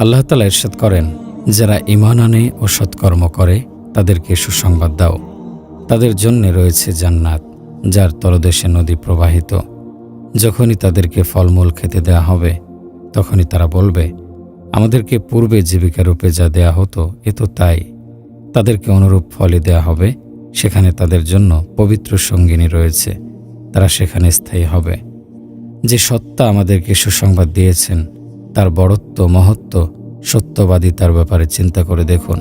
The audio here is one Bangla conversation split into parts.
আল্লাহ তালা ইরশাদ করেন, যারা ইমান আনে ও সৎকর্ম করে, তাদেরকে সুসংবাদ দাও। তাদের জন্য রয়েছে জান্নাত, যার তলদেশে নদী প্রবাহিত। যখনই তাদেরকে ফলমূল খেতে দেয়া হবে, তখনই তারা বলবে, আমাদেরকে পূর্বে জীবিকা রূপে যা দেয়া হতো, এ তো তাই। তাদেরকে অনুরূপ ফলই দেয়া হবে, সেখানে তাদের জন্য পবিত্র সঙ্গিনী রয়েছে, তারা সেখানে স্থায়ী হবে। যে সত্তা আমাদেরকে সুসংবাদ দিয়েছেন তার বড়ত্ব, মহত্ব, সত্যবাদী তার ব্যাপারে চিন্তা করে দেখুন।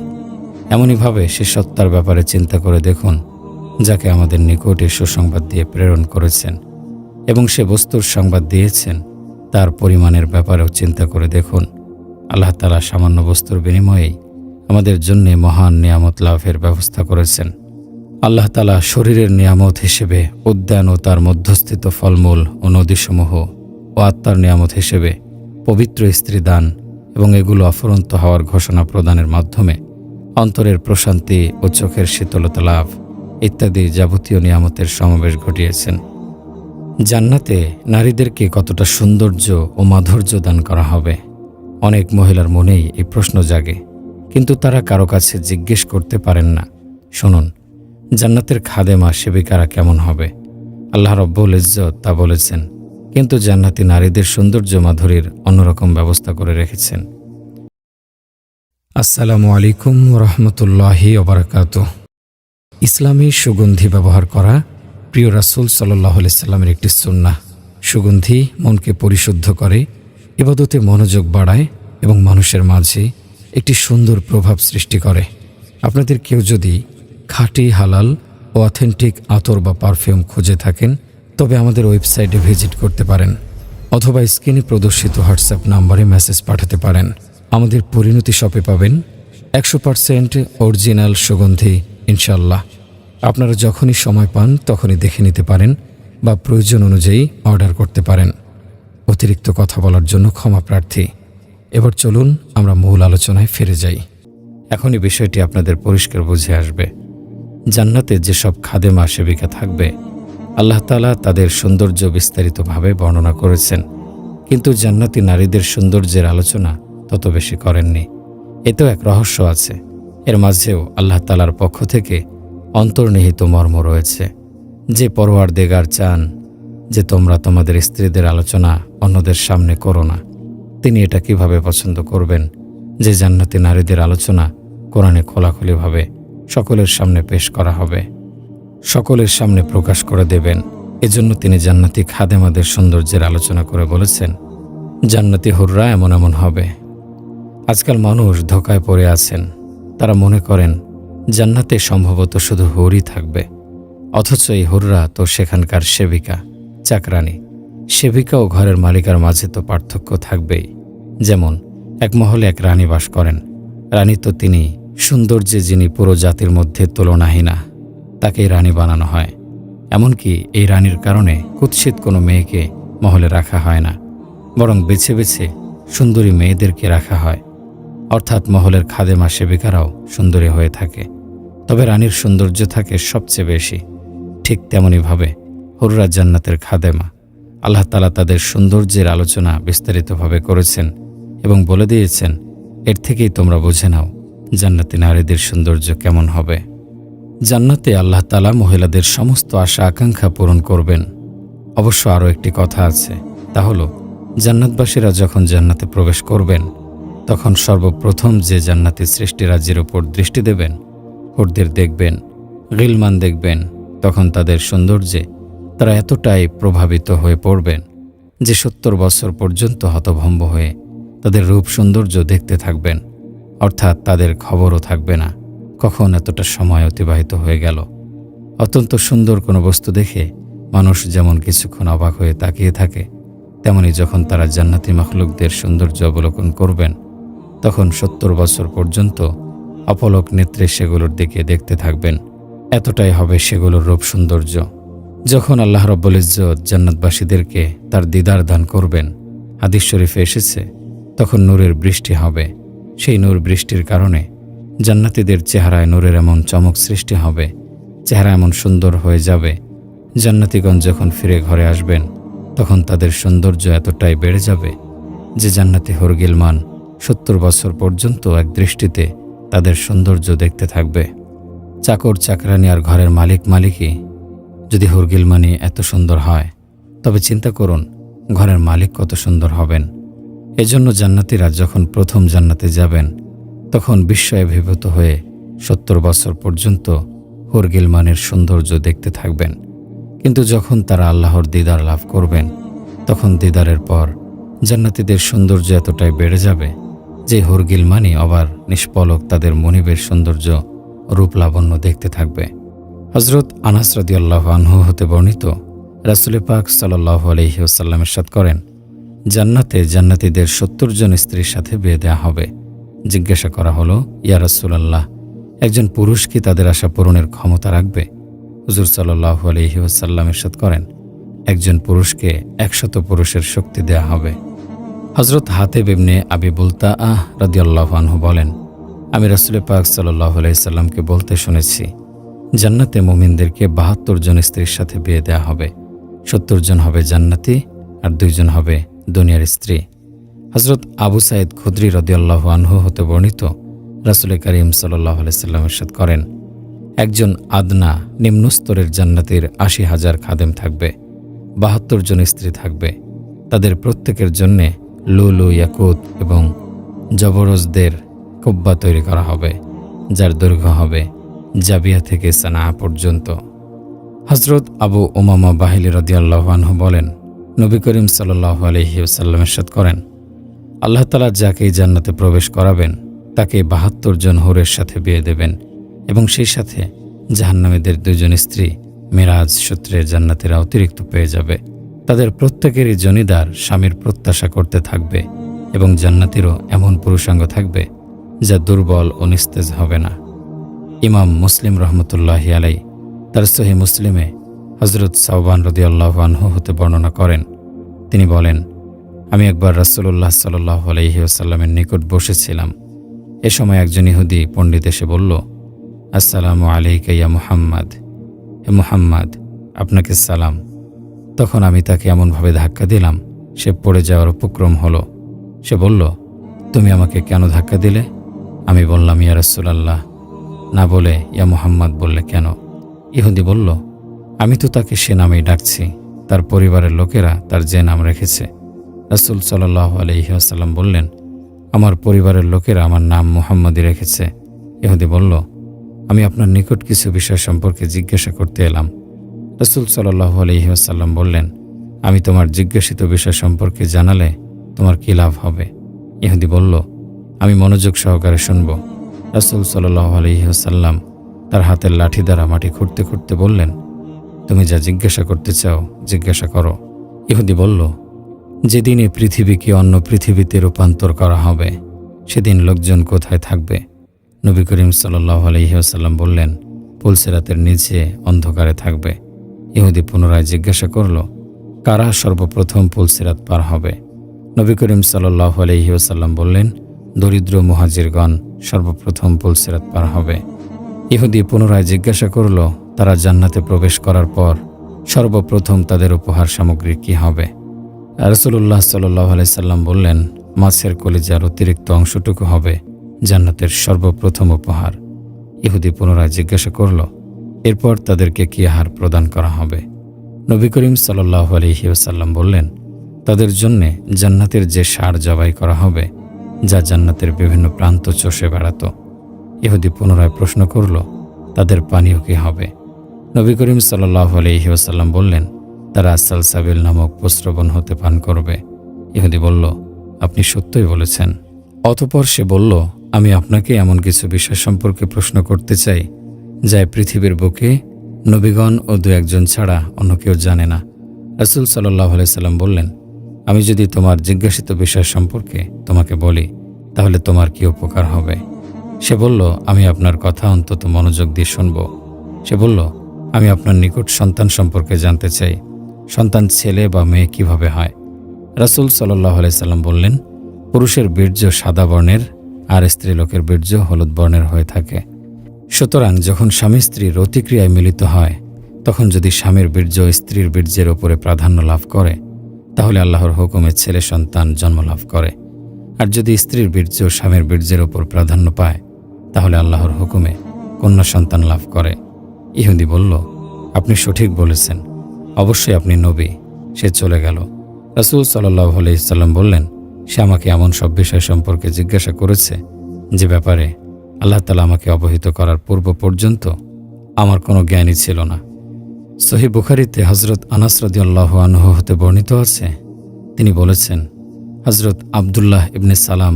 এমনইভাবে সে সত্তার ব্যাপারে চিন্তা করে দেখুন, যাকে আমাদের নিকটে সুসংবাদ দিয়ে প্রেরণ করেছেন। এবং সে বস্তুর সংবাদ দিয়েছেন, তার পরিমাণের ব্যাপারেও চিন্তা করে দেখুন। আল্লাহ তালা সামান্য বস্তুর বিনিময়েই আমাদের জন্য মহান নিয়ামত লাভের ব্যবস্থা করেছেন। আল্লাহ তালা শরীরের নিয়ামত হিসেবে উদ্যান ও তার মধ্যস্থিত ফলমূল ও নদীসমূহ ও আত্মার নিয়ামত হিসেবে পবিত্র স্ত্রী দান এবং এগুলো অফুরন্ত হওয়ার ঘোষণা প্রদানের মাধ্যমে অন্তরের প্রশান্তি ও চোখের শীতলতা লাভ ইত্যাদি যাবতীয় নিয়ামতের সমাবেশ ঘটিয়েছেন। জান্নাতে নারীদেরকে কতটা সৌন্দর্য ও মাধুর্য দান করা হবে? অনেক মহিলার মনেই এই প্রশ্ন জাগে, কিন্তু তারা কারও কাছে জিজ্ঞেস করতে পারেন না। শুনুন, জান্নাতের খাদেমা সেবিকারা কেমন হবে? আল্লাহ রব্বুল ইজ্জত তা বলেছেন কিন্তু জান্নাতি নারীদের সৌন্দর্য মাধুরীর অন্যরকম ব্যবস্থা করে রেখেছেন। আসসালামু আলাইকুম রহমতুল্লাহি ওবরাকাত। ইসলামী সুগন্ধি ব্যবহার করা প্রিয় রাসুল সাল্লাহ সাল্লামের একটি সুন্না সুগন্ধি মনকে পরিশুদ্ধ করে এবাদতে মনোযোগ বাড়ায় এবং মানুষের মাঝে একটি সুন্দর প্রভাব সৃষ্টি করে। আপনাদের কেউ যদি খাঁটি, হালাল ও অথেন্টিক আতর বা পারফিউম খুঁজে থাকেন তবে আমাদের ওয়েবসাইটে ভিজিট করতে পারেন অথবা স্ক্রিনে প্রদর্শিত হোয়াটসঅ্যাপ নাম্বারে মেসেজ পাঠাতে পারেন। আমাদের পরিণতি শপে পাবেন একশো পারসেন্ট অরিজিনাল সুগন্ধি ইনশাল্লাহ আপনারা যখনই সময় পান, তখনই দেখে নিতে পারেন বা প্রয়োজন অনুযায়ী অর্ডার করতে পারেন। অতিরিক্ত কথা বলার জন্য ক্ষমা প্রার্থী। এবার চলুন, আমরা মূল আলোচনায় ফিরে যাই। এখনই বিষয়টি আপনাদের পরিষ্কার বুঝে আসবে। জান্নাতে যেসব খাদেমা সেবিকা থাকবে আল্লাহ তালা তাদের সৌন্দর্য বিস্তারিতভাবে বর্ণনা করেছেন। কিন্তু জান্নাতি নারীদের সৌন্দর্যের আলোচনা তত বেশি করেননি। এতেও এক রহস্য আছে। এর মাঝেও আল্লাহ তালার পক্ষ থেকে অন্তর্নিহিত মর্ম রয়েছে। যে পরোয়ার দেগার চান, যে তোমরা তোমাদের স্ত্রীদের আলোচনা অন্যদের সামনে করো না, তিনি এটা কীভাবে পছন্দ করবেন? যে জান্নাতি নারীদের আলোচনা কোরআনে খোলাখুলিভাবে সকলের সামনে পেশ করা হবে। সকলের সামনে প্রকাশ করে দেবেন। এজন্য তিনি জান্নাতি খাদেমাদের সৌন্দর্যের আলোচনা করে বলেছেন, জান্নাতি হুররা এমন এমন হবে। আজকাল মানুষ ধোকায় পড়ে আছেন। তারা মনে করেন, জান্নাতে সম্ভবত শুধু হুরই থাকবে। অথচ এই হুররা তো সেখানকার সেবিকা, চাকরানি। সেবিকা ও ঘরের মালিকার মাঝে তো পার্থক্য থাকবেই। যেমন, এক মহলে এক রানী বাস করেন। রানী তো তিনি, সৌন্দর্যে যিনি পুরো জাতির মধ্যে তুলনাহীনা। তাকেই রানী বানানো হয়। এমনকি এই রানীর কারণে কুৎসিত কোনো মেয়েকে মহলে রাখা হয় না। বরং বেছে বেছে সুন্দরী মেয়েদেরকে রাখা হয়। অর্থাৎ মহলের খাদেমা সেবিকারাও সুন্দরী হয়ে থাকে। তবে রানীর সৌন্দর্য থাকে সবচেয়ে বেশি। ঠিক তেমনইভাবে হরুরা জান্নাতের খাদেমা। আল্লাহ তালা তাদের সৌন্দর্যের আলোচনা বিস্তারিতভাবে করেছেন এবং বলে দিয়েছেন, এর থেকেই তোমরা বুঝে নাও জান্নাতি নারীদের সৌন্দর্য কেমন হবে। জান্নাতে আল্লাহ তালা মহিলাদের সমস্ত আশা আকাঙ্ক্ষা পূরণ করবেন। অবশ্য আরও একটি কথা আছে, তা হলো, জান্নাতবাসীরা যখন জান্নাতে প্রবেশ করবেন, তখন সর্বপ্রথম যে জান্নাতি সৃষ্টিরাজ্যের উপর দৃষ্টি দেবেন, হুরদের দেখবেন, গিলমান দেখবেন, তখন তাদের সৌন্দর্যে তারা এতটাই প্রভাবিত হয়ে পড়বেন যে সত্তর বছর পর্যন্ত হতভম্ব হয়ে তাদের রূপ সৌন্দর্য দেখতে থাকবেন, অর্থাৎ তাদের খবরও থাকবে না। কখন এতটা সময় অতিবাহিত হয়ে গেল? অত্যন্ত সুন্দর কোনো বস্তু দেখে মানুষ যেমন কিছুক্ষণ অবাক হয়ে তাকিয়ে থাকে, তেমনি যখন তারা জান্নাতি মখলুকদের সৌন্দর্য অবলোকন করবেন, তখন সত্তর বছর পর্যন্ত অপলক নেত্রে সেগুলোর দিকে দেখতে থাকবেন। এতটাই হবে সেগুলোর রূপ সৌন্দর্য। যখন আল্লাহ রব্বুল ইজ্জত জান্নাতবাসীদেরকে তার দিদার দান করবেন, হাদিস শরীফে এসেছে, তখন নূরের বৃষ্টি হবে। সেই নূর বৃষ্টির কারণে জান্নাতীদের চেহারায় নূরের এমন চমক সৃষ্টি হবে, চেহারা এমন সুন্দর হয়ে যাবে। জান্নাতিগণ যখন ফিরে ঘরে আসবেন, তখন তাদের সৌন্দর্য এতটাই বেড়ে যাবে যে জান্নাতি হরগিলমান সত্তর বছর পর্যন্ত এক দৃষ্টিতে তাদের সৌন্দর্য দেখতে থাকবে। চাকর, চাকরানি আর ঘরের মালিক মালিকই যদি হুরগিলমানি এত সুন্দর হয়, তবে চিন্তা করুন, ঘরের মালিক কত সুন্দর হবেন। এজন্য জান্নাতিরা যখন প্রথম জান্নাতে যাবেন তখন বিস্ময়ে বিভূত হয়ে সত্তর বছর পর্যন্ত হুরগিলমানের সৌন্দর্য দেখতে থাকবেন। কিন্তু যখন তারা আল্লাহর দিদার লাভ করবেন, তখন দিদারের পর জান্নাতীদের সৌন্দর্য এতটাই বেড়ে যাবে যে হুরগিলমানি আবার নিষ্পলক তাদের মনিবের সৌন্দর্য রূপ লাবণ্য দেখতে থাকবে। হজরত আনাস রাদিয়াল্লাহু আনহু হতে বর্ণিত রাসুল পাক সাল্লাহ আলহি ওসাল্লামের সাথ করেন, জান্নাতে জান্নাতীদের সত্তর জন স্ত্রীর সাথে বিয়ে দেওয়া হবে। জিজ্ঞাসা করা হলো, ইয়া রাসুলাল্লাহ, একজন পুরুষ কি তাদের আশা পূরণের ক্ষমতা রাখবে? হুজুর সাল্লাহ আলহি ওসাল্লামের সাথ করেন, একজন পুরুষকে একশত পুরুষের শক্তি দেয়া হবে। হজরত হাতে বেমনে আবি বুলতা আহ রাদিয়াল্লাহু আনহু বলেন, আমি রাসুল পাক সাল্লাহ আলাইসাল্লামকে বলতে শুনেছি, জান্নাতে মোমিনদেরকে বাহাত্তর জন স্ত্রীর সাথে বিয়ে দেয়া হবে। সত্তর জন হবে জান্নাতি আর দুইজন হবে দুনিয়ার স্ত্রী। হজরত আবু সাইদ খুদ্রি রদিয়াল্লাহ আনহু হতে বর্ণিত রাসুল করিম সাল্লাহ সাথ করেন, একজন আদনা নিম্নস্তরের জান্নাতির আশি হাজার খাদেম থাকবে, বাহাত্তর জন স্ত্রী থাকবে। তাদের প্রত্যেকের জন্যে লুলু, ইয়াকুত এবং জবরজদের কুব্বা তৈরি করা হবে, যার দৈর্ঘ্য হবে জাবিয়া থেকে সানা পর্যন্ত। হজরত আবু ওমামা বাহিলি রদিয়াল্লাহ আনহু বলেন, নবী করিম সাল্লাহ আলহিউসাল্লামের সাথ করেন আল্লাহ তালা যাকেই জান্নাতে প্রবেশ করাবেন, তাকে বাহাত্তর জন হোরের সাথে বিয়ে দেবেন এবং সেই সাথে জাহান্নামীদের দুজন স্ত্রী মেরাজ সূত্রে জান্নাতেরা অতিরিক্ত পেয়ে যাবে। তাদের প্রত্যেকেরই জনিদার স্বামীর প্রত্যাশা করতে থাকবে এবং জান্নাতিরও এমন পুরুষাঙ্গ থাকবে যা দুর্বল ও নিস্তেজ হবে না। ইমাম মুসলিম রহমতুল্লাহ আলাই তার সহি মুসলিমে হজরত সাহবান রদি হতে বর্ণনা করেন। তিনি বলেন আমি একবার রাসুল্লাহ সাল্লাহ আলহি আসাল্লামের নিকট বসেছিলাম। এ সময় একজন ইহুদি পণ্ডিত এসে বলল, আসসালামু আলাইকাইয়া মুহাম্মদ। হে মুহাম্মদ, আপনাকে সালাম। তখন আমি তাকে এমনভাবে ধাক্কা দিলাম, সে পড়ে যাওয়ার উপক্রম হলো। সে বলল, তুমি আমাকে কেন ধাক্কা দিলে? আমি বললাম, ইয়া রাসুলাল্লাহ। না বলে, ইয়া মুহাম্মদ বললে, কেন? ইহুদি বলল, আমি তো তাকে সে নামেই ডাকছি। তার পরিবারের লোকেরা তার যে নাম রেখেছে। রাসুল সাল্লাহ আলহিহাসাল্লাম বললেন, আমার পরিবারের লোকেরা আমার নাম মুহাম্মদই রেখেছে। ইহুদি বলল, আমি আপনার নিকট কিছু বিষয় সম্পর্কে জিজ্ঞাসা করতে এলাম। রসুল সাল্লাহ আলহিহাসাল্লাম বললেন, আমি তোমার জিজ্ঞাসিত বিষয় সম্পর্কে জানালে তোমার কী লাভ হবে? ইহুদি বলল, আমি মনোযোগ সহকারে শুনব। রসুল সাল্লাহ আলহিহাসাল্লাম তার হাতের লাঠি দ্বারা মাটি খুঁড়তে খুঁড়তে বললেন, তুমি যা জিজ্ঞাসা করতে চাও, জিজ্ঞাসা করো। ইহুদি বলল যেদিন এই পৃথিবীকে অন্য পৃথিবীতে রূপান্তর করা হবে, সেদিন লোকজন কোথায় থাকবে? নবী করিম সাল্লাহ আলহিহাসাল্লাম বললেন, পুলসেরাতের নিচে অন্ধকারে থাকবে। ইহুদি পুনরায় জিজ্ঞাসা করল, কারা সর্বপ্রথম পুলসিরাত পার হবে? নবী করিম সাল্লাহ আলহিউসাল্লাম বললেন, দরিদ্র মুহাজিরগণ সর্বপ্রথম পুলসিরাত পার হবে। ইহুদি পুনরায় জিজ্ঞাসা করল, তারা জান্নাতে প্রবেশ করার পর সর্বপ্রথম তাদের উপহার সামগ্রী কি হবে? রসুল্লাহ সাল্লাহ আলাইসাল্লাম বললেন, মাছের কলিজার অতিরিক্ত অংশটুকু হবে জান্নাতের সর্বপ্রথম উপহার। ইহুদি পুনরায় জিজ্ঞাসা করল, এরপর তাদেরকে কি আহার প্রদান করা হবে? নবী করিম সাল্লাহ আলহিউসাল্লাম বললেন, তাদের জন্যে জান্নাতের যে সার জবাই করা হবে, যা জান্নাতের বিভিন্ন প্রান্ত চষে বেড়াত। ইহুদি পুনরায় প্রশ্ন করল, তাদের পানীয় কি হবে? নবী করিম সাল্লাহ আলহিউসাল্লাম বললেন তারা সালসাবিল নামক প্রস্রবণ হতে পান করবে। ইহুদি বলল, আপনি সত্যই বলেছেন। অতপর সে বলল, আমি আপনাকে এমন কিছু বিষয় সম্পর্কে প্রশ্ন করতে চাই, যা পৃথিবীর বুকে নবীগণ ও দু একজন ছাড়া অন্য কেউ জানে না। রসুল সাল্লাহ সাল্লাম বললেন, আমি যদি তোমার জিজ্ঞাসিত বিষয় সম্পর্কে তোমাকে বলি, তাহলে তোমার কি উপকার হবে? সে বলল, আমি আপনার কথা অন্তত মনোযোগ দিয়ে শুনব। সে বলল, আমি আপনার নিকট সন্তান সম্পর্কে জানতে চাই। সন্তান, ছেলে বা মেয়ে কীভাবে হয়? রাসুল সাল্লাহ সাল্লাম বললেন, পুরুষের বীর্য সাদা বর্ণের আর স্ত্রীলোকের বীর্য হলুদ বর্ণের হয়ে থাকে। সুতরাং যখন স্বামী স্ত্রীর অতিক্রিয়ায় মিলিত হয়, তখন যদি স্বামীর বীর্য স্ত্রীর বীর্যের ওপরে প্রাধান্য লাভ করে, তাহলে আল্লাহর হুকুমে ছেলে সন্তান জন্ম লাভ করে। আর যদি স্ত্রীর বীর্য স্বামীর বীর্যের ওপর প্রাধান্য পায়, তাহলে আল্লাহর হুকুমে কন্যা সন্তান লাভ করে। ইহুদি বলল, আপনি সঠিক বলেছেন। অবশ্যই আপনি নবী। সে চলে গেল। রাসুল সাল্লাহ আলাইসাল্লাম বললেন, সে আমাকে এমন সব বিষয় সম্পর্কে জিজ্ঞাসা করেছে যে ব্যাপারে আল্লাহ তালা আমাকে অবহিত করার পূর্ব পর্যন্ত আমার কোনো জ্ঞানই ছিল না। সহি বুখারিতে হজরত আনাসরদিয়াল্লাহ আনহ হতে বর্ণিত আছে। তিনি বলেছেন হজরত আবদুল্লাহ ইবনে সালাম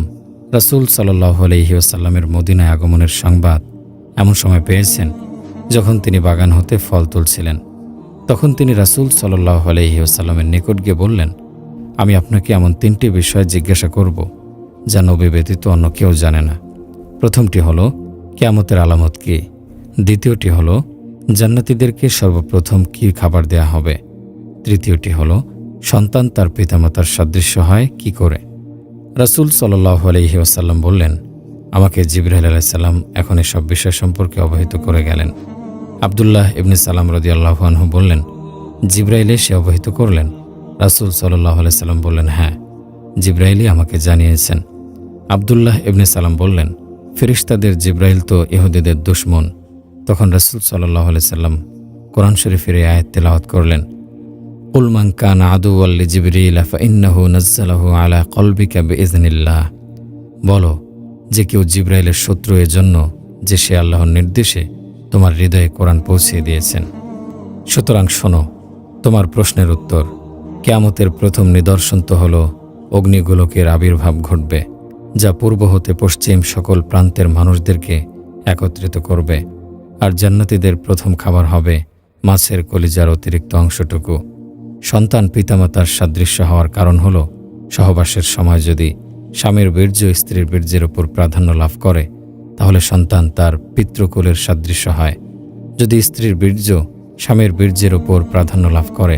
রাসুল সাল্লাহ আলহিউসাল্লামের মদিনায় আগমনের সংবাদ এমন সময় পেয়েছেন যখন তিনি বাগান হতে ফল তুলছিলেন। তখন তিনি রাসুল সাল্লাহ আলহিউসাল্লামের নিকট গিয়ে বললেন, আমি আপনাকে এমন তিনটি বিষয় জিজ্ঞাসা করব, যা নবী ব্যতীত অন্য কেউ জানে না। প্রথমটি হলো, কেয়ামতের আলামত কি? দ্বিতীয়টি হলো জান্নাতিদেরকে সর্বপ্রথম কি খাবার দেয়া হবে? তৃতীয়টি হলো, সন্তান তার পিতামাতার সাদৃশ্য হয় কি করে? রাসুল সাল্লাহ আলহি ওসাল্লাম বললেন, আমাকে জিব্রাহিল আলাইসাল্লাম এখন এসব বিষয় সম্পর্কে অবহিত করে গেলেন। আবদুল্লাহ ইবনে সালাম রদি বললেন জিব্রাইলে সে অবহিত করলেন। রাসুল সাল্লাহ আলাইসাল্লাম বললেন হ্যাঁ জিব্রাইলই আমাকে জানিয়েছেন। আবদুল্লাহ ইবনে সালাম বললেন ফেরিস্তাদের জিব্রাইল তো ইহুদিদের দুশ্মন। তখন রাসুল সাল্লাহ সাল্লাম কোরআন শরীফের আয়াত তেলাওয়াত করলেন উলমান কান আদু আল্লি জিবরিল ইন্নাহু নজ্জালাহু আলা কলবিকা বেইজনিল্লাহ বলো, যে কেউ জিব্রাইলের শত্রু এজন্য যে সে আল্লাহর নির্দেশে তোমার হৃদয়ে কোরআন পৌঁছিয়ে দিয়েছেন। সুতরাং শোনো, তোমার প্রশ্নের উত্তর। কেয়ামতের প্রথম নিদর্শন তো হল, অগ্নিগোলকের আবির্ভাব ঘটবে, যা পূর্ব হতে পশ্চিম সকল প্রান্তের মানুষদেরকে একত্রিত করবে, আর জান্নাতীদের প্রথম খাবার হবে মাছের কলিজার অতিরিক্ত অংশটুকু। সন্তান পিতামাতার সাদৃশ্য হওয়ার কারণ হল, সহবাসের সময় যদি স্বামীর বীর্য স্ত্রীর বীর্যের উপর প্রাধান্য লাভ করে তাহলে সন্তান তার পিতৃকুলের সাদৃশ্য হয়। যদি স্ত্রীর বীর্য স্বামীর বীর্যের ওপর প্রাধান্য লাভ করে,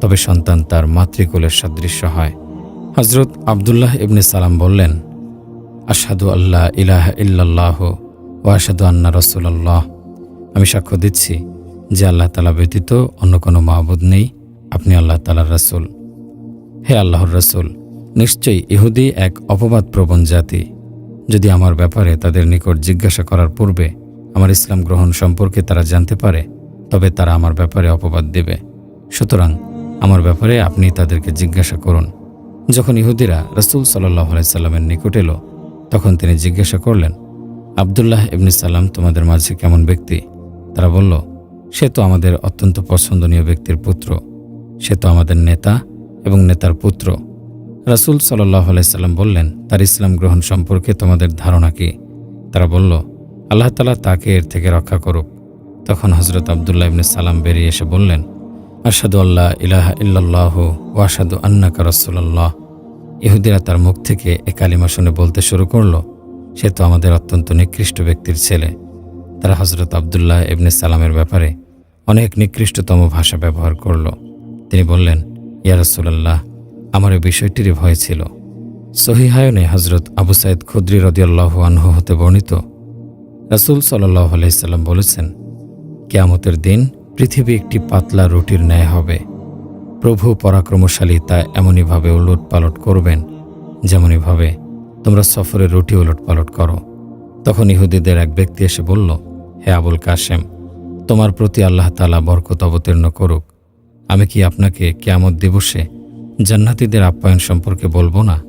তবে সন্তান তার মাতৃকুলের সাদৃশ্য হয়। হজরত আবদুল্লাহ ইবনে সালাম বললেন আসাদু আল্লাহ ইলাহ ইল্লাল্লাহ ও আসাদু আন্না রসুল্লাহ আমি সাক্ষ্য দিচ্ছি যে আল্লাহ তালা ব্যতীত অন্য কোনো মাহবুদ নেই। আপনি আল্লাহ তালার রাসুল। হে আল্লাহর রাসুল, নিশ্চয়ই ইহুদি এক অপবাদ প্রবণ জাতি। যদি আমার ব্যাপারে তাদের নিকট জিজ্ঞাসা করার পূর্বে আমার ইসলাম গ্রহণ সম্পর্কে তারা জানতে পারে, তবে তারা আমার ব্যাপারে অপবাদ দেবে। সুতরাং আমার ব্যাপারে আপনি তাদেরকে জিজ্ঞাসা করুন। যখন ইহুদিরা রসুল সাল্লাহ আলাইসাল্লামের নিকট এলো, তখন তিনি জিজ্ঞাসা করলেন, আবদুল্লাহ ইবনি সাল্লাম তোমাদের মাঝে কেমন ব্যক্তি? তারা বলল, সে তো আমাদের অত্যন্ত পছন্দনীয় ব্যক্তির পুত্র। সে তো আমাদের নেতা এবং নেতার পুত্র। রাসুল সাল্লাহ আলাইসাল্লাম বললেন, তার ইসলাম গ্রহণ সম্পর্কে তোমাদের ধারণা কি? তারা বলল, আল্লাহ তালা তাকে এর থেকে রক্ষা করুক। তখন হজরত আবদুল্লাহ ইবনে সালাম বেরিয়ে এসে বললেন আসাদু আল্লাহ ইলাহা ইল্লাল্লাহ ও আসাদু আন্নাকা রসুল্লাহ ইহুদিরা তার মুখ থেকে এ কালিমা শুনে বলতে শুরু করল, সে তো আমাদের অত্যন্ত নিকৃষ্ট ব্যক্তির ছেলে। তারা হজরত আবদুল্লাহ ইবনে সালামের ব্যাপারে অনেক নিকৃষ্টতম ভাষা ব্যবহার করল। তিনি বললেন, ইয়া রসুলাল্লাহ আমার এই বিষয়টিরই ভয় ছিল। সহিহায়নে হজরত আবু সাইদ খুদ্রি রদিয়াল্লাহ হতে বর্ণিত, রাসুল সাল্লাহ আলাইসাল্লাম বলেছেন, কেয়ামতের দিন পৃথিবী একটি পাতলা রুটির ন্যায় হবে। প্রভু পরাক্রমশালী তা এমনইভাবে উলট পালট করবেন যেমনইভাবে তোমরা সফরে রুটি উলট পালট করো। তখন ইহুদিদের এক ব্যক্তি এসে বলল, হে আবুল কাশেম, তোমার প্রতি আল্লাহ তালা বরকত অবতীর্ণ করুক। আমি কি আপনাকে কেয়ামত দিবসে জান্নাতীদের আপ্যায়ন সম্পর্কে বলব না।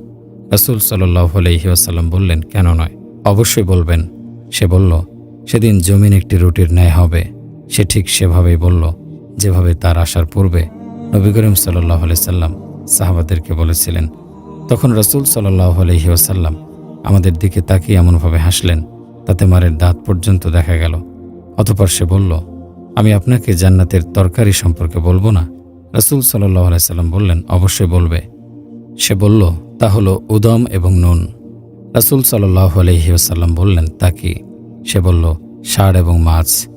রাসুল সাল্লাহ আলহিহাসাল্লাম বললেন, কেন নয়? অবশ্যই বলবেন। সে বলল, সেদিন জমিন একটি রুটির ন্যায় হবে। সে ঠিক সেভাবেই বলল, যেভাবে তার আসার পূর্বে নবী করিম সাল্লাহ সাল্লাম সাহাবাদেরকে বলেছিলেন, তখন রসুল সাল্লাহ আলহি ওসাল্লাম আমাদের দিকে তাকিয়ে এমনভাবে হাসলেন, তাতে মারের দাঁত পর্যন্ত দেখা গেল। অতপর সে বলল, আমি আপনাকে জান্নাতের তরকারি সম্পর্কে বলব না? রসুল সাল্লাহ বললেন, অবশ্যই বলবে। সে বলল, তা হলো উদম এবং নুন। রসুল সাল্লাহ আলহি ওসাল্লাম বললেন, তা কি? সে বলল, ষাঁড় এবং মাছ,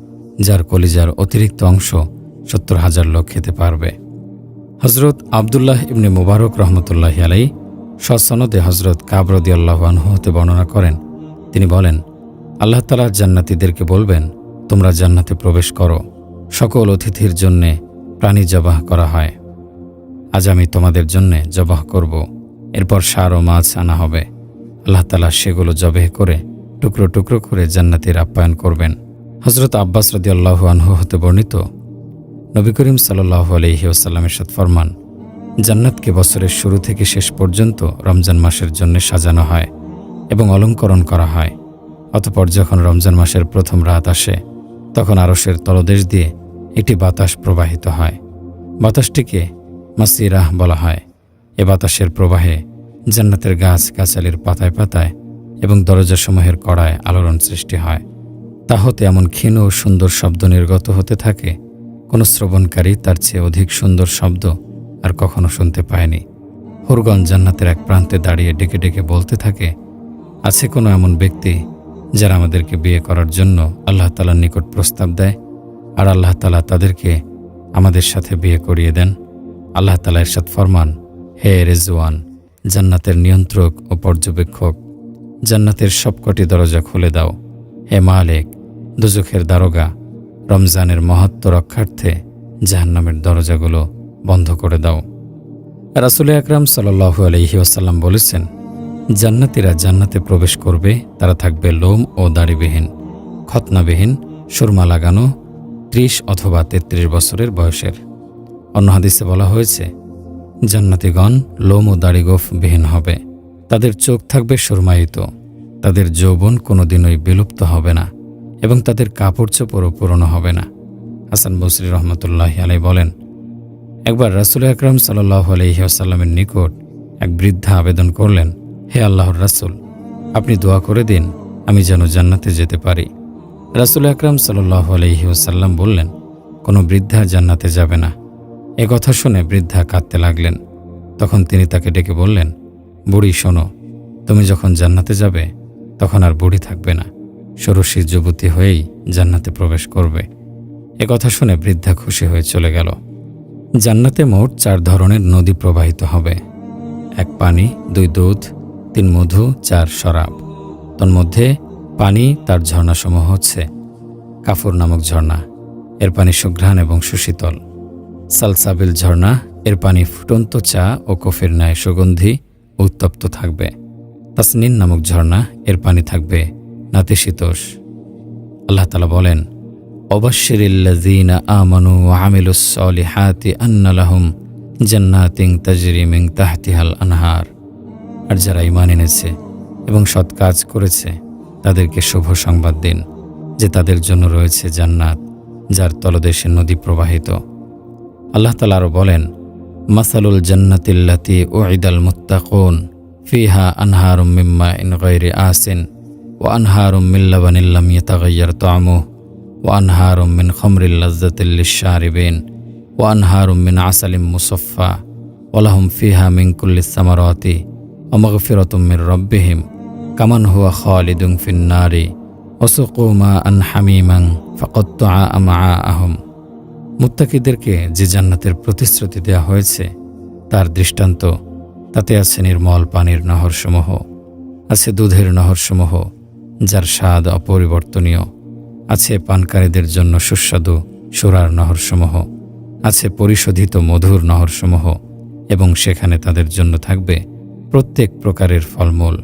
যার কলিজার অতিরিক্ত অংশ সত্তর হাজার লোক খেতে পারবে। হজরত আবদুল্লাহ ইবনে মুবারক রহমতুল্লাহ আলাই সসনদে হজরত কাবরদি আল্লাহানহু হতে বর্ণনা করেন। তিনি বলেন, আল্লাহ তালা জান্নাতিদেরকে বলবেন, তোমরা জান্নাতে প্রবেশ করো। সকল অতিথির জন্যে প্রাণী জবাহ করা হয়। আজ আমি তোমাদের জন্যে জবাহ করব। এরপর সার ও মাছ আনা হবে। আল্লাহ তালা সেগুলো জবেহ করে টুকরো টুকরো করে জান্নাতের আপ্যায়ন করবেন। হজরত আব্বাস রদি আল্লাহু আনহু হতে বর্ণিত, নবী করিম সাল্লাহ আলহি ওসাল্লামের সাথ ফরমান, জান্নাতকে বছরের শুরু থেকে শেষ পর্যন্ত রমজান মাসের জন্য সাজানো হয় এবং অলঙ্করণ করা হয়। অতপর যখন রমজান মাসের প্রথম রাত আসে, তখন আরসের তলদেশ দিয়ে একটি বাতাস প্রবাহিত হয়। বাতাসটিকে মাসিরাহ বলা হয়। এ বাতাসের প্রবাহে জান্নাতের গাছ গাছালির পাতায় পাতায় এবং দরজাসমূহের কড়ায় আলোড়ন সৃষ্টি হয়। তা হতে এমন ক্ষীণ ও সুন্দর শব্দ নির্গত হতে থাকে, কোনো শ্রবণকারী তার চেয়ে অধিক সুন্দর শব্দ আর কখনো শুনতে পায়নি। হুরগন জান্নাতের এক প্রান্তে দাঁড়িয়ে ডেকে ডেকে বলতে থাকে, আছে কোনো এমন ব্যক্তি যারা আমাদেরকে বিয়ে করার জন্য আল্লাহ তালার নিকট প্রস্তাব দেয়? আর আল্লাহ তালা তাদেরকে আমাদের সাথে বিয়ে করিয়ে দেন। আল্লাহ তালা এরশাদ ফরমান, হে রেজওয়ান, জান্নাতের নিয়ন্ত্রক ও পর্যবেক্ষক, জান্নাতের সবকটি দরজা খুলে দাও। হে মালেক দুজুখের দারোগা, রমজানের মহত্ব রক্ষার্থে জাহান্নামের দরজাগুলো বন্ধ করে দাও। রাসুল আকরাম সাল্লু আলহি আসাল্লাম বলেছেন, জান্নাতিরা জান্নাতে প্রবেশ করবে, তারা থাকবে লোম ও দাড়িবিহীন, খতনাবিহীন, সুরমা লাগানো ত্রিশ অথবা তেত্রিশ বছরের বয়সের। অন্য হাদিসে বলা হয়েছে, জান্নাতিগণ লোম ও দাড়িগোফ বিহীন হবে, তাদের চোখ থাকবে সুরমায়িত, তাদের যৌবন কোনোদিনই বিলুপ্ত হবে না এবং তাদের কাপড় চোপড়ও পুরনো হবে না। হাসান বসরি রহমতুল্লাহ আলাই বলেন, একবার রাসুল আকরম সাল্লাহ আলহি আসাল্লামের নিকট এক বৃদ্ধা আবেদন করলেন, হে আল্লাহর রাসুল, আপনি দোয়া করে দিন, আমি যেন জান্নাতে যেতে পারি। রাসুল আকরাম সাল্লাহ বললেন, কোনো বৃদ্ধা জান্নাতে যাবে না। এ কথা শুনে বৃদ্ধা কাঁদতে লাগলেন। তখন তিনি তাকে ডেকে বললেন, বুড়ি, শোনো, তুমি যখন জান্নাতে যাবে, তখন আর বুড়ি থাকবে না। ষোড়শী যুবতী হয়েই জান্নাতে প্রবেশ করবে। এ কথা শুনে বৃদ্ধা খুশি হয়ে চলে গেল। জান্নাতে মোট চার ধরনের নদী প্রবাহিত হবে। এক পানি, দুই দুধ, তিন মধু, চার শরাব। তন্মধ্যে পানি তার ঝর্ণাসমূহ হচ্ছে কাফুর নামক ঝর্ণা, এর পানি সুঘ্রাণ এবং সুশীতল। সালসাবিল ঝর্ণা, এর পানি ফুটন্ত চা ও কফির ন্যায় সুগন্ধি উত্তপ্ত থাকবে। তাসনিন নামক ঝর্ণা, এর পানি থাকবে নাতিশীতোষ। আল্লাহ তালা বলেন তাহতিহাল আনহার। আর যারা ইমান এনেছে এবং সৎ কাজ করেছে তাদেরকে শুভ সংবাদ দিন, যে তাদের জন্য রয়েছে জান্নাত, যার তলদেশে নদী প্রবাহিত। আল্লাহ তালা আরও বলেন, মাসালুল জন্নাতিল্লাতি ও ইদাল মুত্তাকুন, ফিহা আনহার মিম্মা ইন গৈরি আসেন ও আনহার মিল্লাবানিল্লাম ইয়তাগাইয়ার তামু ও আনহার উম্মিন খমরিল্লাজাতিল্লিশারিবিন ও আনহার উম্মিন আসালিম মুসফা ওলাহম ফিহা মিঙ্কুল্লিসামারতি ও মগফিরতুম রব্বিহিম। কামান হুয়া খালিদুং ফিন্নারে অসকুমা আন হামিমাং ফকত্তা আমা আহম মুত্তাকিদেরকে যে জান্নাতের প্রতিশ্রুতি দেয়া হয়েছে, তার দৃষ্টান্ত, তাতে আছে নির্মল পানির নহরসমূহ, আছে দুধের নহরসমূহ, যার স্বাদ অপরিবর্তনীয়, আছে পানকারীদের জন্য সুস্বাদু সুরার নহরসমূহ, আছে পরিশোধিত মধুর নহরসমূহ, এবং সেখানে তাদের জন্য থাকবে প্রত্যেক প্রকারের ফলমূল।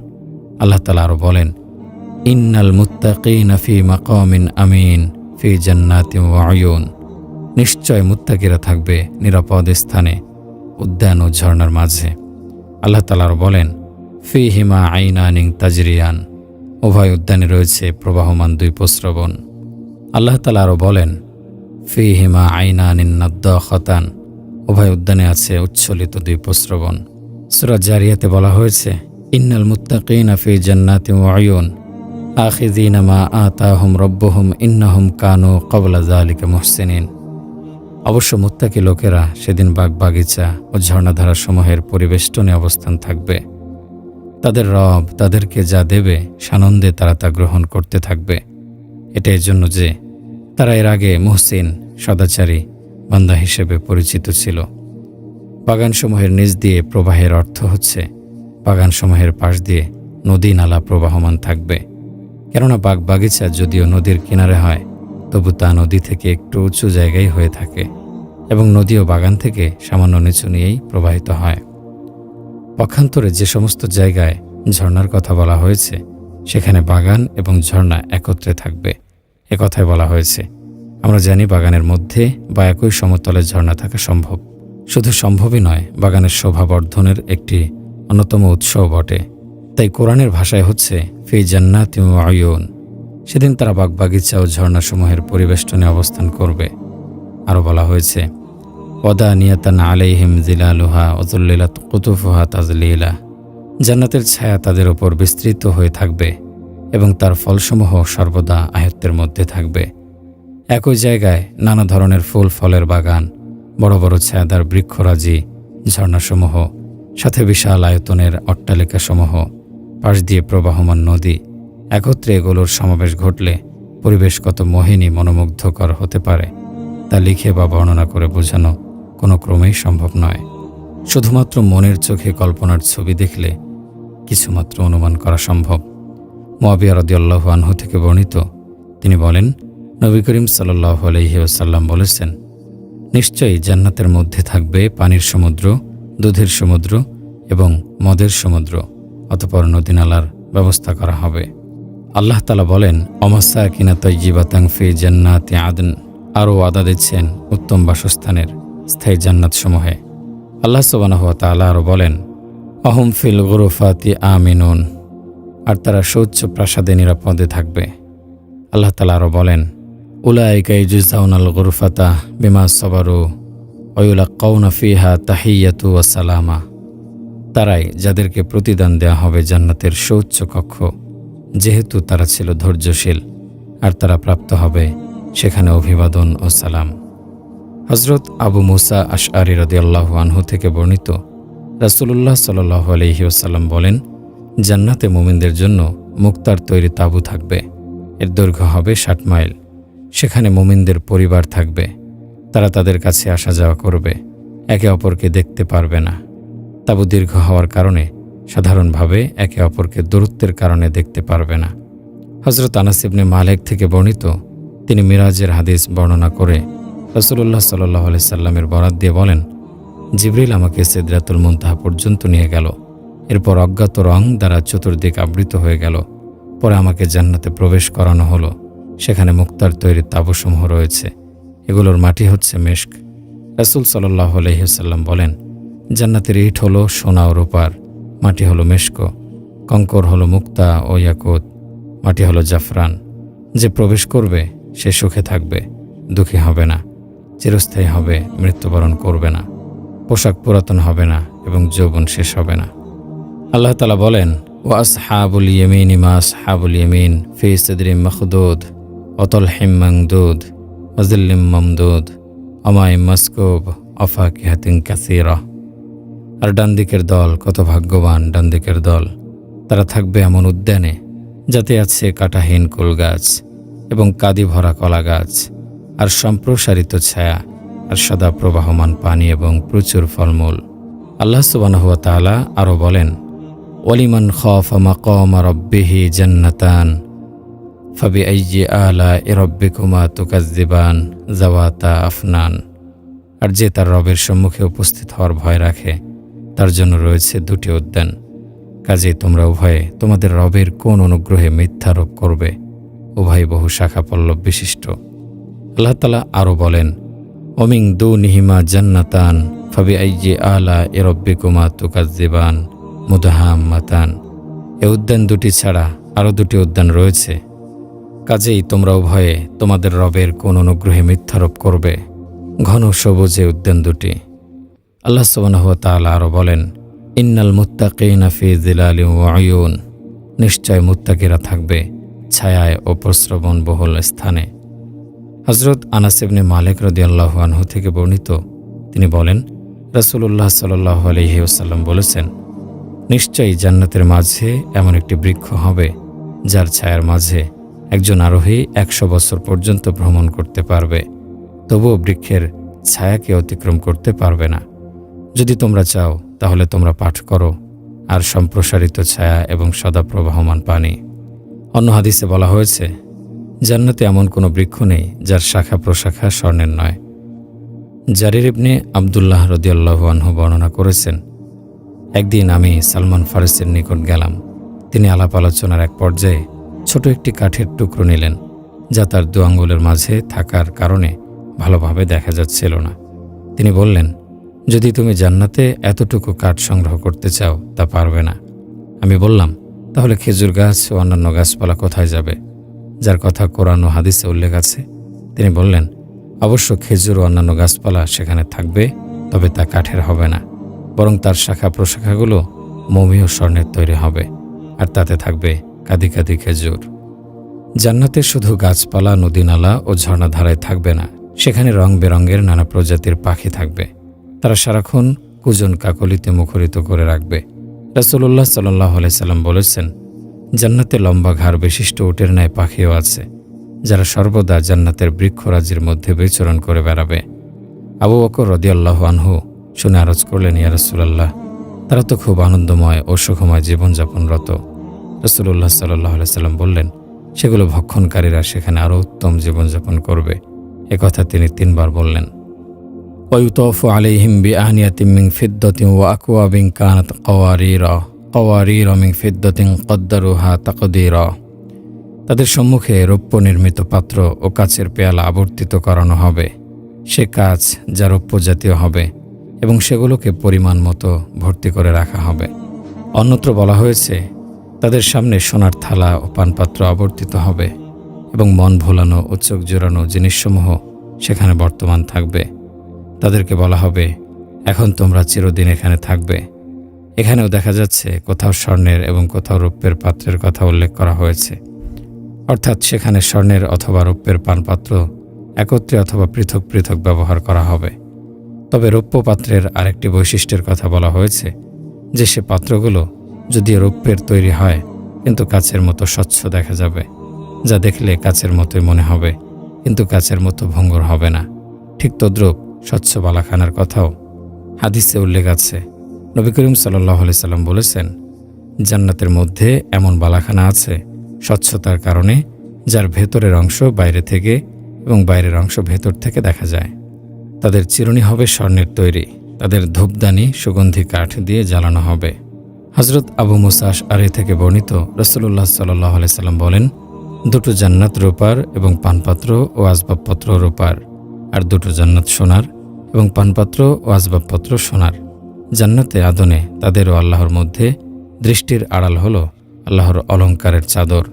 আল্লাহ তালা আরও বলেন, ইন্নাল মুত্তাকিন ফি মাকামিন আমিন, ফি জান্নাতি ওয়ায়ুন নিশ্চয় মুত্তাকিরা থাকবে নিরাপদ স্থানে, উদ্যান ও ঝর্ণার মাঝে। আল্লাহ তালা আরও বলেন ফি হিমা আইনানিং তাজরিয়ান। উভয় উদ্যানে রয়েছে প্রবাহমান দুই প্রস্রবণ। আল্লাহ তালা আরও বলেন ফি হিমা আইনা নিন্নাদ্দ খতান উভয় উদ্যানে আছে উচ্ছলিত দুই প্রস্রবণ। সুরাজ জারিয়াতে বলা হয়েছে ইন্নাল মুত্তাকিনা ফি জান্নাতি ওয়ায়ুন আখিদিনা মা আতাহুম রব্বহুম ইন্নাহুম কানু কবলা জালিকা মুহসিনিন। অবশ্য মুত্তাকি লোকেরা সেদিন বাগ বাগিচা ও ঝর্ণাধারা সমূহের পরিবেষ্টনে অবস্থান থাকবে। তাদের রব তাদেরকে যা দেবে সানন্দে তারা তা গ্রহণ করতে থাকবে। এটা জন্য যে তারা এর আগে মুহসিন, সদাচারী, বান্দা হিসেবে পরিচিত ছিল। বাগানসমূহের নিচ দিয়ে প্রবাহের অর্থ হচ্ছে বাগানসমূহের পাশ দিয়ে নদী নালা প্রবাহমান থাকবে। কেননা বাগ বাগিচা যদিও নদীর কিনারে হয়, তবু তা নদী থেকে একটু উঁচু জায়গায় হয়ে থাকে এবং নদীও বাগান থেকে সামান্য নিচু নিয়েই প্রবাহিত হয়। পক্ষান্তরে যে সমস্ত জায়গায় ঝর্ণার কথা বলা হয়েছে, সেখানে বাগান এবং ঝর্ণা একত্রে থাকবে। কথায় বলা হয়েছে, আমরা জানি বাগানের মধ্যে বা একই সমতলে ঝর্ণা থাকা সম্ভব। শুধু সম্ভবই নয়, বাগানের শোভা বর্ধনের একটি অন্যতম উৎসও বটে। তাই কোরআনের ভাষায় হচ্ছে, ফি জান্নাত আয়ুন সেদিন তারা বাগবাগিচা ও ঝর্ণাসমূহের পরিবেষ্টনে অবস্থান করবে। আরও বলা হয়েছে ওদা নিয়াতান আলাইহিম জিলালুহা অজল্লিলাত কুতুফুহা তাজলিলা। জান্নাতের ছায়া তাদের ওপর বিস্তৃত হয়ে থাকবে এবং তার ফলসমূহ সর্বদা আয়ত্তের মধ্যে থাকবে। একই জায়গায় নানা ধরনের ফুল, ফলের বাগান, বড় বড় ছায়াদার বৃক্ষরাজি, ঝর্ণাসমূহ সাথে বিশাল আয়তনের অট্টালিকাসমূহ, পাশ দিয়ে প্রবাহমান নদী, একত্রে এগুলোর সমাবেশ ঘটলে পরিবেশ কত মোহিনী মনোমুগ্ধকর হতে পারে, তা লিখে বা বর্ণনা করে বোঝানো কোনো ক্রমেই সম্ভব নয়। শুধুমাত্র মনের চোখে কল্পনার ছবি দেখলে কিছুমাত্র অনুমান করা সম্ভব। মোয়াবিয়া রদিয়াল্লাহ আনহু থেকে বর্ণিত, তিনি বলেন, নবী করিম সাল্লাহ আলহি ওসাল্লাম বলেছেন, নিশ্চয়ই জান্নাতের মধ্যে থাকবে পানির সমুদ্র দুধের সমুদ্র এবং মদের সমুদ্র অতপর নদীনালার ব্যবস্থা করা হবে। আল্লাহ তালা বলেন অমাসা কিনা তৈজিবাতাং ফি জান্নাতি আদন। আরও আদা দিচ্ছেন উত্তম বাসস্থানের স্থায়ী জান্নাত সমূহে আল্লাহ সুবানাহ তালা আরও বলেন, অহম ফিল গুরুফাতি আমিনুন। আর তারা সৌচ্চ প্রাসাদে নিরাপদে থাকবে। আল্লাহ তালা আরও বলেন উলাইকাই জুজাউনাল গুরুফাতা বিমা সবারু। ওয়াসালামা তারাই যাদেরকে প্রতিদান দেয়া হবে জান্নাতের সৌচ্চ কক্ষ। যেহেতু তারা ছিল ধৈর্যশীল, আর তারা প্রাপ্ত হবে সেখানে অভিবাদন ও সালাম। হজরত আবু মুসা আশআরি রদিয়াল্লাহু আনহু থেকে বর্ণিত রাসুলুল্লাহ আলহি ওসাল্লাম বলেন, জান্নাতে মোমিনদের জন্য মুক্তার তৈরি তাঁবু থাকবে। এর দৈর্ঘ্য হবে ষাট মাইল। সেখানে মোমিনদের পরিবার থাকবে। তারা তাদের কাছে আসা যাওয়া করবে। একে অপরকে দেখতে পারবে না। তাবু দীর্ঘ হওয়ার কারণে সাধারণভাবে একে অপরকে দূরত্বের কারণে দেখতে পারবে না। হজরত আনাসিবনে মালেক থেকে বর্ণিত, তিনি মিরাজের হাদিস বর্ণনা করে রসুল্লাহ সাল্লাহ সাল্লামের বরাত দিয়ে বলেন, জিবরিল আমাকে সেদরাতুল মুনতাহা পর্যন্ত নিয়ে গেল। এরপর অজ্ঞাত রং দ্বারা চতুর্দিক আবৃত হয়ে গেল। পরে আমাকে জান্নাতে প্রবেশ করানো হলো। সেখানে মুক্তার তৈরি তাবুসমূহ রয়েছে। এগুলোর মাটি হচ্ছে মেশক। রাসুল সাল্লাহ আলহিহাল্লাম বলেন, জান্নাতের ইট হলো সোনা ও রূপার, মাটি হলো মেশক, কঙ্কর হলো মুক্তা ও ইয়াকুত, মাটি হলো জাফরান। যে প্রবেশ করবে, সে সুখে থাকবে, দুঃখী হবে না, চিরস্থায়ী হবে, মৃত্যুবরণ করবে না, পোশাক পুরাতন হবে না এবং যৌবন শেষ হবে না। আল্লাহ তালা বলেন ও আসহাবুল ইয়েমিন ইমাস আসহাবুল ইয়েমিন ফি সদরিম মখদুদ অতল হিম্মাংদুদ মজল্লিম মমদুদ অমাই মস্কুব অফা কিহাতিং কাসিরা আর ডান দিকের দল কত ভাগ্যবান ডান দিকের দল তারা থাকবে এমন উদ্যানে যাতে আছে কাটাহীন কুল গাছ এবং কাদি ভরা কলা গাছ আর সম্প্রসারিত ছায়া আর সদা প্রবাহমান পানি এবং প্রচুর ফলমূল আল্লাহ সুবানহুয়া তালা আরও বলেন ওলিমান খফ মাকম রব্বিহি জান্নাতান ফাবি আইজি আলা এরব্বিকুমা তুকাজিবান জাওয়াতা আফনান আর যে তার রবের সম্মুখে উপস্থিত হওয়ার ভয় রাখে, তার জন্য রয়েছে দুটি উদ্যান কাজে তোমরা উভয়ে তোমাদের রবের কোন অনুগ্রহে মিথ্যারোপ করবে? উভয় বহু শাখা পল্লব বিশিষ্ট। আল্লাহ তালা আরও বলেন অমিং দু নিহিমা জান্নাতান ফাবি আইজি আলা এরব্বিকুমা তুকাজিবান মুদাহাম মাতান এ উদ্যান দুটি ছাড়া আরও দুটি উদ্যান রয়েছে। কাজেই তোমরা উভয়ে তোমাদের রবের কোন অনুগ্রহে মিথ্যারোপ করবে। ঘন সবুজে উদ্যান দুটি। আল্লাহ সুবাহ তালা আরও বলেন, ইন্নাল মুত্তাকিনা ফি জিলালি ওয়ুন নিশ্চয় মুত্তাকিরা থাকবে ছায়ায় ও প্রশ্রবণ বহুল স্থানে। হজরত আনাসিবনে মালিক রদিয়াল্লাহ আনহু থেকে বর্ণিত, তিনি বলেন রসুল্লাহ সাল্লাহ আলহি ওসাল্লাম বলেছেন, নিশ্চয়ই জান্নাতের মাঝে এমন একটি বৃক্ষ হবে যার ছায়ার মাঝে একজন আরোহী একশো বছর পর্যন্ত ভ্রমণ করতে পারবে। তবুও বৃক্ষের ছায়াকে অতিক্রম করতে পারবে না। যদি তোমরা চাও, তাহলে তোমরা পাঠ করো আর সম্প্রসারিত ছায়া এবং সদা প্রবাহমান পানি। অন্য হাদিসে বলা হয়েছে, জান্নাতে এমন কোনো বৃক্ষ নেই যার শাখা প্রশাখা স্বর্ণের নয়। জারির ইবনে আবদুল্লাহ রদিয়াল্লাহ আনহু বর্ণনা করেছেন, একদিন আমি সালমান ফারিসের নিকট গেলাম। তিনি আলাপ আলোচনার এক পর্যায়ে ছোট একটি কাঠের টুকরো নিলেন, যা তার দু আঙ্গুলের মাঝে থাকার কারণে ভালোভাবে দেখা যাচ্ছিল না। তিনি বললেন, যদি তুমি জান্নাতে এতটুকু কাঠ সংগ্রহ করতে চাও, তা পারবে না। আমি বললাম, তাহলে খেজুর গাছ ও অন্যান্য গাছপালা কোথায় যাবে? যার কথা কোরআন ও হাদিসে উল্লেখ আছে। তিনি বললেন, অবশ্য খেজুর ও অন্যান্য গাছপালা সেখানে থাকবে, তবে তা কাঠের হবে না। বরং তার শাখা প্রশাখাগুলো মমি ও স্বর্ণের তৈরি হবে, আর তাতে থাকবে কাদি কাদি খেজুর। জান্নাতে শুধু গাছপালা, নদীনালা ও ঝর্ণাধারায় থাকবে না, সেখানে রং বেরঙের নানা প্রজাতির পাখি থাকবে। তারা সারাক্ষণ কুজন কাকলিতে মুখরিত করে রাখবে। রাসুল্লাহ সাল্লাহ সাল্লাম বলেছেন, জান্নাতে লম্বা ঘাড় বিশিষ্ট উটের ন্যায় পাখিও আছে, যারা সর্বদা জান্নাতের বৃক্ষরাজির মধ্যে বিচরণ করে বেড়াবে। আবু বকর রদিয়াল্লাহ আনহু শুনে আরজ করলেন, ইয়া রসুলাল্লাহ, তারা তো খুব আনন্দময় ও সুখময় জীবনযাপনরত। রসুল্লাহ সাল্লাহ সাল্লাম বললেন, সেগুলো ভক্ষণকারীরা সেখানে আরও উত্তম জীবনযাপন করবে। একথা তিনি তিনবার বললেন। ওয়ুতফ আলিহিম বি আহিয়াতিম মিং ফিদ্দতিং ও আকুয়া বিং কওয়ারি র কওয়ারি র ফিদ্দতিং কদ্দারুহা তাকদি র তাদের সম্মুখে রৌপ্য নির্মিত পাত্র ও কাচের পেয়ালা আবর্তিত করানো হবে। সে কাজ যা রৌপ্য জাতীয় হবে এবং সেগুলোকে পরিমাণ মতো ভর্তি করে রাখা হবে। অন্যত্র বলা হয়েছে তাদের সামনে সোনার থালা ও পানপাত্র আবর্তিত হবে এবং মন ভোলানো ও চোখ জোড়ানো জিনিসসমূহ সেখানে বর্তমান থাকবে। তাদেরকে বলা হবে, এখন তোমরা চিরদিন এখানে থাকবে। এখানেও দেখা যাচ্ছে কোথাও স্বর্ণের এবং কোথাও রৌপ্যের পাত্রের কথা উল্লেখ করা হয়েছে। অর্থাৎ সেখানে স্বর্ণের অথবা রৌপ্যের পানপাত্র একত্রে অথবা পৃথক পৃথক ব্যবহার করা হবে। তবে রৌপ্য পাত্রের আরেকটি বৈশিষ্ট্যের কথা বলা হয়েছে যে সে পাত্রগুলো যদিও রৌপ্যের তৈরি হয়, কিন্তু কাচের মতো স্বচ্ছ দেখা যাবে। যা দেখলে কাচের মতোই মনে হবে, কিন্তু কাচের মতো ভঙ্গুর হবে না। ঠিক তদ্রূপ স্বচ্ছ বালাখানার কথাও হাদিসে উল্লেখ আছে। নবী করিম সাল্লাহ সাল্লাম বলেছেন, জান্নাতের মধ্যে এমন বালাখানা আছে স্বচ্ছতার কারণে যার ভেতরের অংশ বাইরে থেকে এবং বাইরের অংশ ভেতর থেকে দেখা যায়। তাদের চিরুনি হবে স্বর্ণের তৈরি, তাদের ধূপদানি সুগন্ধি কাঠ দিয়ে জ্বালানো হবে। হজরত আবু মুসাস আরে থেকে বর্ণিত রসুল্লাহ সাল্লাহ সাল্লাম বলেন, দুটো জান্নাত রূপার এবং পানপাত্র ও আসবাবপত্র রূপার, আর দুটো জান্নাত সোনার এবং পানপাত্র ও আসবাবপত্র সোনার। জান্নাতে আদনে তাদের ও আল্লাহর মধ্যে দৃষ্টির আড়াল হল আল্লাহর অলঙ্কারের চাদর।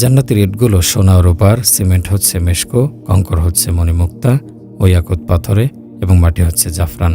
জান্নাতের ইটগুলো সোনা রূপার, সিমেন্ট হচ্ছে মেশকো, কঙ্কর হচ্ছে মণিমুক্তা, ও ইয়াকুত পাথরে এবং মাটি হচ্ছে জাফরান।